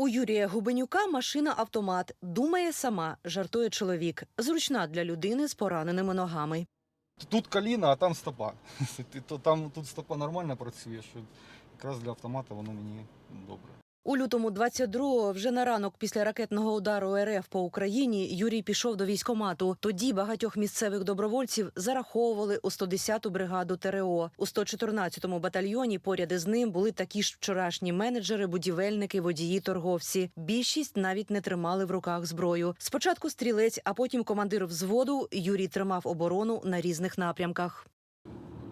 У Юрія Губенюка машина автомат. Думає сама, жартує чоловік. Зручна для людини з пораненими ногами. Тут коліна, а там стопа. Там тут стопа нормально працює, що якраз для автомата воно мені добре. У лютому 22-го, вже на ранок після ракетного удару РФ по Україні, Юрій пішов до військомату. Тоді багатьох місцевих добровольців зараховували у 110-ту бригаду ТРО. У 114-му батальйоні поряд із ним були такі ж вчорашні менеджери, будівельники, водії, торговці. Більшість навіть не тримали в руках зброю. Спочатку стрілець, а потім командир взводу. Юрій тримав оборону на різних напрямках.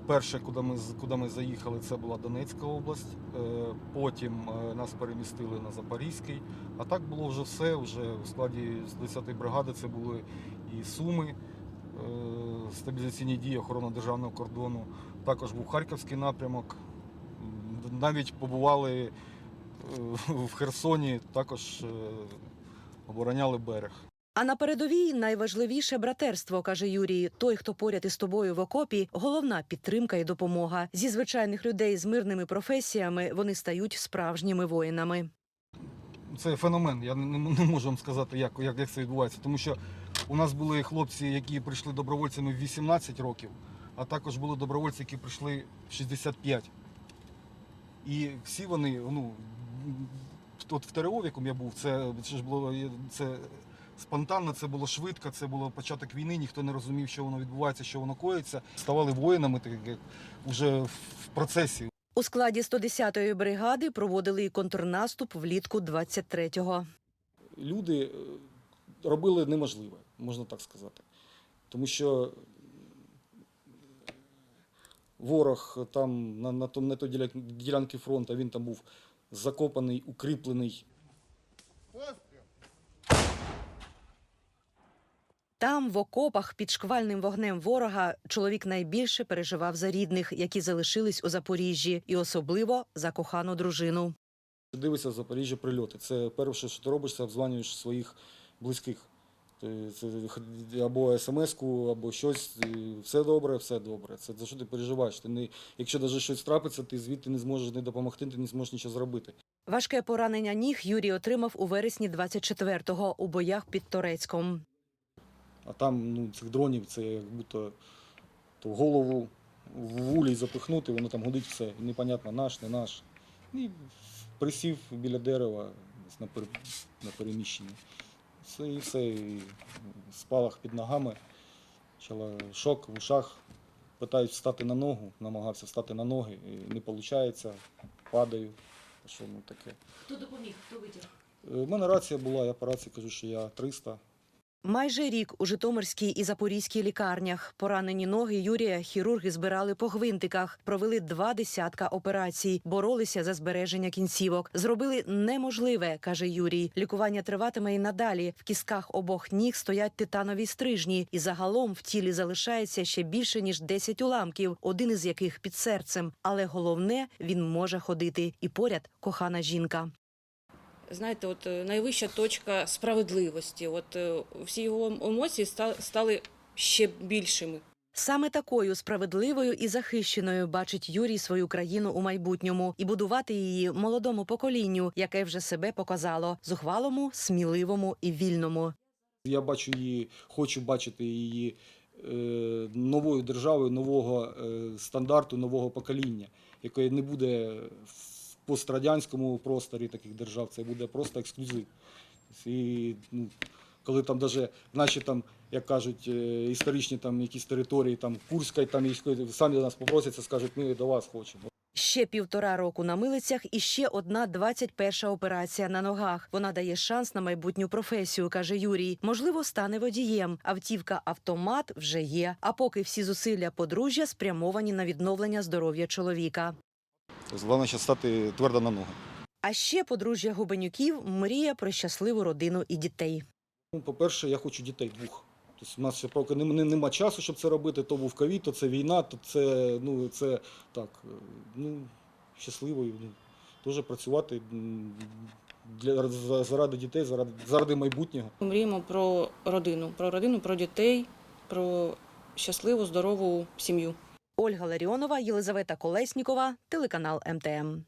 Перше, куди ми, куди ми заїхали, це була Донецька область. Е, Потім е, нас перемістили на Запорізький. А так було вже все. Вже у складі 10-ї бригади це були і Суми, е, стабілізаційні дії, охорона державного кордону. Також був Харківський напрямок. Навіть побували в Херсоні, також обороняли берег. А на передовій найважливіше братерство, каже Юрій. Той, хто поряд із тобою в окопі, головна підтримка і допомога. Зі звичайних людей з мирними професіями вони стають справжніми воїнами. Це феномен. Я не, не можу вам сказати, як, як, як це відбувається. Тому що у нас були хлопці, які прийшли добровольцями в 18 років, а також були добровольці, які прийшли в 65. І всі вони, ну, от в ТРО, в якому я був, це, це ж було це спонтанно, це було швидко, це було початок війни, ніхто не розумів, що воно відбувається, що воно коїться. Ставали воїнами так, як вже в процесі. У складі 110-ї бригади проводили і контрнаступ влітку 23-го. люди е, робили неможливе, можна так сказати. Тому що ворог там на, на, том- на той діля- ділянці фронту він там був закопаний, укріплений. Там, в окопах, під шквальним вогнем ворога, чоловік найбільше переживав за рідних, які залишились у Запоріжжі, і особливо за кохану дружину. Дивишся в Запоріжжя прильоти. Це перше, що ти робиш, це обзванюєш своїх близьких. Це або смс-ку, або щось. Все добре, все добре. Це за що ти переживаєш? Ти не, якщо навіть щось трапиться, ти звідти не зможеш не допомогти, ти не зможеш нічого зробити. Важке поранення ніг Юрій отримав у вересні 24-го у боях під Торецьком. А там ну, цих дронів це як будто то в голову в вулій запихнути, воно там гудить все. І непонятно, наш, не наш. І присів біля дерева на, на переміщенні. Все, і все, і спалах під ногами, почала шок в ушах. Питають встати на ногу, намагався встати на ноги, і не виходить, падаю. Що ну таке. Хто допоміг? Хто витяг? Е, У мене рація була, я по рації кажу, що я 300. Майже рік у Житомирській і Запорізькій лікарнях. Поранені ноги Юрія хірурги збирали по гвинтиках, провели два десятка операцій, боролися за збереження кінцівок. Зробили неможливе, каже Юрій. Лікування триватиме і надалі. В кістках обох ніг стоять титанові стрижні, і загалом в тілі залишається ще більше ніж 10 уламків, один із яких під серцем. Але головне він може ходити, і поряд кохана жінка. Знаєте, от е, найвища точка справедливості. От е, всі його емоції ста- стали ще більшими. Саме такою справедливою і захищеною бачить Юрій свою країну у майбутньому і будувати її молодому поколінню, яке вже себе показало зухвалому, сміливому і вільному. Я бачу її, хочу бачити її е, новою державою, нового е, стандарту, нового покоління, яке не буде пострадянському просторі таких держав, це буде просто ексклюзив. І, ну, коли там даже наші там, як кажуть, е, історичні там якісь території, там Курська, і там самі нас попросяться, скажуть, ми до вас хочемо. Ще півтора року на милицях і ще одна 21-ша операція на ногах. Вона дає шанс на майбутню професію, каже Юрій. Можливо, стане водієм. Автівка автомат вже є. А поки всі зусилля подружжя спрямовані на відновлення здоров'я чоловіка. Головне, що стати твердо на ноги. А ще подружжя Губенюків мріє про щасливу родину і дітей. Ну, по-перше, я хочу дітей двох. Тобто у нас ще поки нем- нем- нема часу, щоб це робити. То був ковід, то це війна, то це, ну, це так, е, ну, щасливо, і, ну, теж працювати для, заради дітей, заради, заради майбутнього. Мріємо про родину, про родину, про дітей, про щасливу, здорову сім'ю. Ольга Ларіонова, Єлизавета Колеснікова, телеканал МТМ.